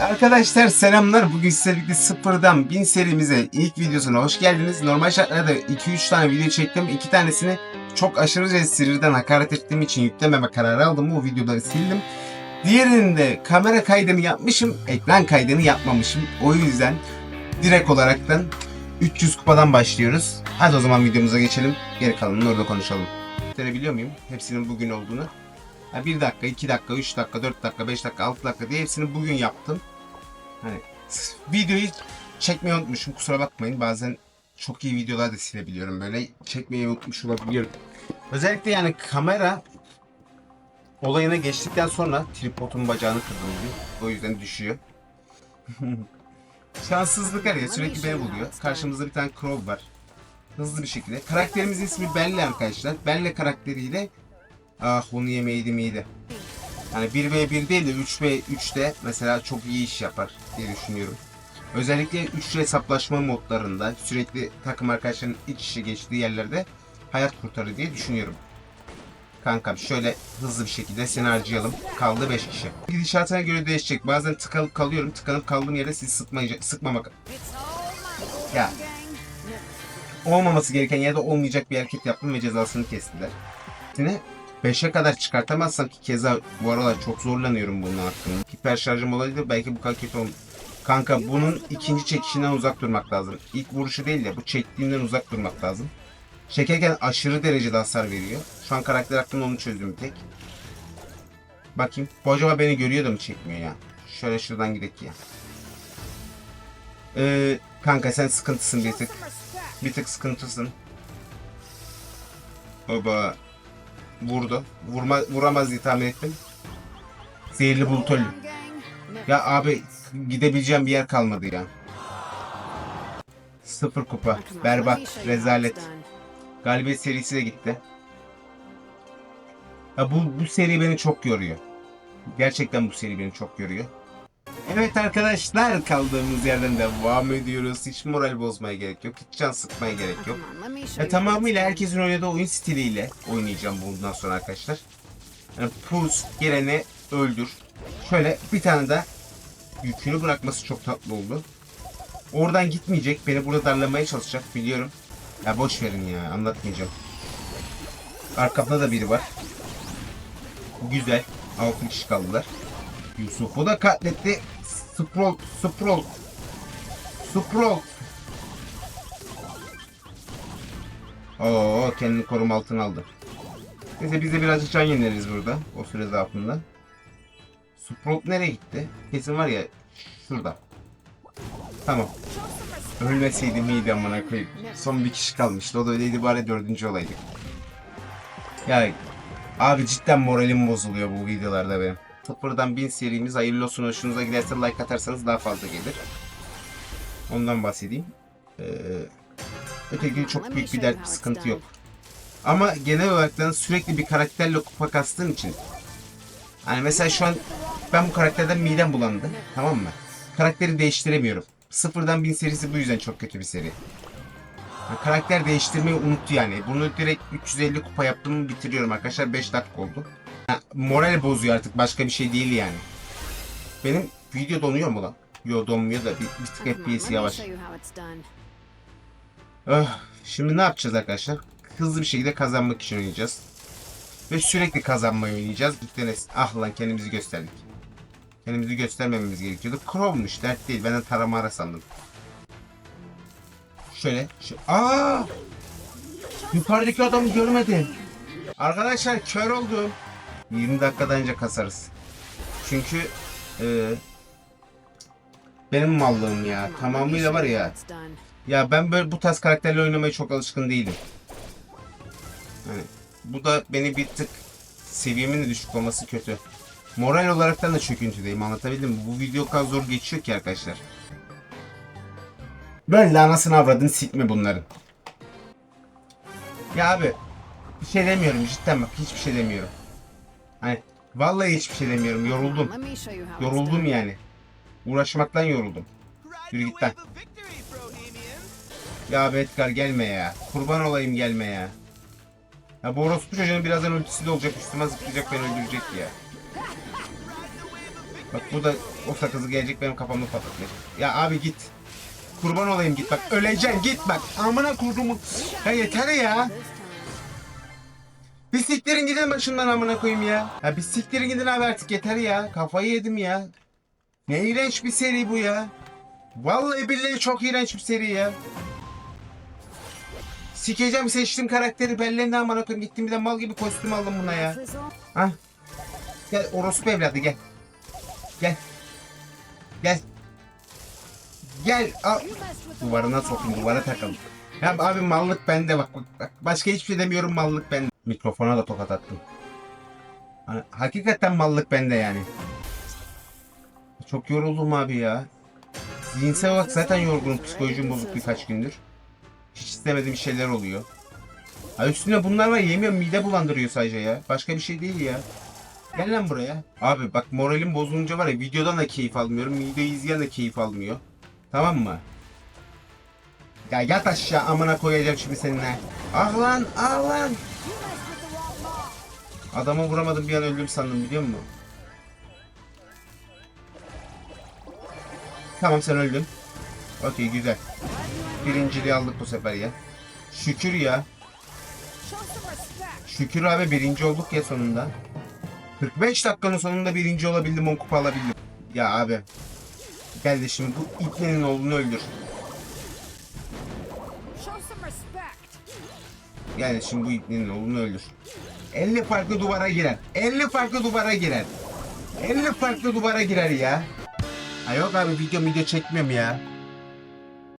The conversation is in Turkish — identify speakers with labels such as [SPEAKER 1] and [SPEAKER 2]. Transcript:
[SPEAKER 1] Arkadaşlar selamlar. Bugün size birlikte sıfırdan 1000 serimize ilk videosuna hoş geldiniz. Normal şartlarda 2-3 tane video çektim. 2 tanesini çok aşırıca sinirden hakaret ettiğim için yüklememe kararı aldım. Bu videoları sildim. Diğerinde kamera kaydını yapmışım. Ekran kaydını yapmamışım. O yüzden direkt olaraktan 300 kupadan başlıyoruz. Hadi o zaman videomuza geçelim. Geri kalanını orada konuşalım. Gösterebiliyor muyum? Hepsinin bugün olduğunu. Ha, 1 dakika, 2 dakika, 3 dakika, 4 dakika, 5 dakika, 6 dakika diye hepsini bugün yaptım. Hani videoyu çekmeyi unutmuşum kusura bakmayın. Bazen çok iyi videolar da silebiliyorum böyle. Çekmeyi unutmuş olabiliyorum. Özellikle yani kamera olayına geçtikten sonra tripodun bacağını kırdım bugün. O yüzden düşüyor. Şanssızlık arıyor. Sürekli beni buluyor. Karşımızda bir tane Crow var. Hızlı bir şekilde. Karakterimizin ismi Belle arkadaşlar. Belle karakteriyle Ah bunu yemeydim iyiydi. Yani 1v1 değil de 3v3'te mesela çok iyi iş yapar diye düşünüyorum. Özellikle üçlü hesaplaşma modlarında sürekli takım arkadaşlarının iç içe geçtiği yerlerde hayat kurtarır diye düşünüyorum. Kankam şöyle hızlı bir şekilde seni harcayalım. Kaldı 5 kişi. Gidişatına göre değişecek. Bazen tıkalıp kalıyorum. Tıkanıp kaldığım yerde sizi sıkmayacak, sıkmamak. Ya olmaması gereken yerde olmayacak bir hareket yaptım ve cezasını kestiler. Yine 5'e kadar çıkartamazsam ki keza bu aralar çok zorlanıyorum bunun hakkında. Hiper şarjım olaydı belki bu kadar kötü olmaz. Kanka bunun ikinci çekişinden uzak durmak lazım. İlk vuruşu değil de bu çektiğinden uzak durmak lazım. Çekerken aşırı derecede hasar veriyor. Şu an karakter hakkında onu çözdüm tek. Bakayım. Bu acaba beni görüyor da mı çekmiyor ya? Şöyle şuradan gidelim ya. Ee, kanka sen sıkıntısın bir tık. Bir tık sıkıntısın. Baba vurdu. Vurma, vuramaz diye tahmin ettim. Zehirli bulut öldü. Ya abi gidebileceğim bir yer kalmadı ya. Sıfır kupa. Berbat. Rezalet. Galibiyet serisi de gitti. Ya bu, bu seri beni çok yoruyor. Gerçekten bu seri beni çok yoruyor. Evet arkadaşlar kaldığımız yerden devam ediyoruz. Hiç moral bozmaya gerek yok. Hiç can sıkmaya gerek yok. Ya tamamıyla herkesin oynadığı oyun stiliyle oynayacağım bundan sonra arkadaşlar. Yani pus, geleni öldür. Şöyle bir tane de yükünü bırakması çok tatlı oldu. Oradan gitmeyecek. Beni burada darlamaya çalışacak biliyorum. Ya boş verin ya anlatmayacağım. Arkamda da biri var. Güzel. 6 kişi kaldılar. Yusuf'u da katletti. Sprout, Sprout. Sprout. Oo kendini koruma altına aldı. Neyse biz de birazcık can yenileriz burada. O süre zarfında. Sprout nereye gitti? Kesin var ya şurada. Tamam. Ölmeseydim iyiydi amına koyayım. Son bir kişi kalmıştı. O da öyleydi bari dördüncü olaydık. Ya abi cidden moralim bozuluyor bu videolarda benim. Sıfırdan 1000 serimiz hayırlı olsun. Hoşunuza giderse like atarsanız daha fazla gelir. Ondan bahsedeyim. Ee, öteki çok büyük bir dert, bir sıkıntı yok. Ama genel olarak sürekli bir karakterle kupa kastığın için Hani mesela şu an ben bu karakterden midem bulandı. Tamam mı? Karakteri değiştiremiyorum. Sıfırdan bin serisi bu yüzden çok kötü bir seri. Yani karakter değiştirmeyi unuttu yani. Bunu direkt 350 kupa yaptım bitiriyorum arkadaşlar. 5 dakika oldu. Yani moral bozuyor artık. Başka bir şey değil yani. Benim video donuyor mu lan? Yo donmuyor da bir, bir tık FPS yavaş. Oh, şimdi ne yapacağız arkadaşlar? Hızlı bir şekilde kazanmak için oynayacağız. Ve sürekli kazanmayı oynayacağız. Tane ah lan kendimizi gösterdik. Kendimizi göstermememiz gerekiyordu. Crow'muş dert değil. Ben de tarama ara sandım. Şöyle. Şu, aa! Yukarıdaki adamı görmedim. Arkadaşlar kör oldum. 20 dakikadan önce kasarız. Çünkü e, benim mallığım ya. Tamamıyla var ya. Ya ben böyle bu tarz karakterle oynamaya çok alışkın değilim. Yani bu da beni bir tık seviyemin düşük olması kötü. Moral olaraktan da çöküntüdeyim anlatabildim mi? Bu video kadar zor geçiyor ki arkadaşlar. Böyle anasını avradını sikme bunların. Ya abi bir şey demiyorum cidden bak hiçbir şey demiyorum. Hani vallahi hiçbir şey demiyorum yoruldum. Yoruldum yani. Uğraşmaktan yoruldum. Yürü git lan. Ya Edgar gelme ya. Kurban olayım gelme ya. Ya bu orospu çocuğunun birazdan ultisi de olacak. Üstüme zıplayacak beni öldürecek ya. Bak bu da O sakızı gelecek benim kafamı patlatacak. Ya abi git. Kurban olayım git bak. Öleceksin git bak. Amına kurdumu. Ya yeter ya. Bir siktirin gidin başımdan amına koyayım ya. Ya bir siktirin gidin abi artık yeter ya. Kafayı yedim ya. Ne iğrenç bir seri bu ya. Vallahi billahi çok iğrenç bir seri ya. Sikeceğim seçtiğim karakteri belleğinden amına koyayım. Gittim bir de mal gibi kostüm aldım buna ya. Hah. Gel orospu evladı gel. Gel. Gel. Gel. Al. Duvarına sokayım duvara takalım. Ya abi mallık bende bak, bak. Başka hiçbir şey demiyorum mallık bende. Mikrofona da tokat attım. Hani, hakikaten mallık bende yani. Çok yoruldum abi ya. Zihinsel olarak zaten yorgunum. Psikolojim bozuk birkaç gündür. Hiç istemediğim şeyler oluyor. Ha üstüne bunlar var yemiyorum mide bulandırıyor sadece ya. Başka bir şey değil ya. Gel lan buraya. Abi bak moralim bozulunca var ya videodan da keyif almıyorum. Videoyu izleyen de keyif almıyor. Tamam mı? Ya yat aşağı amına koyacağım şimdi seninle. Ah lan ah lan. Adamı vuramadım bir an öldüm sandım biliyor musun? Tamam sen öldün. Okey güzel. Birinciliği aldık bu sefer ya. Şükür ya. Şükür abi birinci olduk ya sonunda. 45 dakikanın sonunda birinci olabildim 10 kupa alabildim. Ya abi. Gel de şimdi bu iplerin oğlunu öldür. Gel de şimdi bu iplerin oğlunu öldür. 50 farklı duvara girer. 50 farklı duvara girer. 50 farklı duvara girer ya. Ha yok abi video video çekmiyorum ya.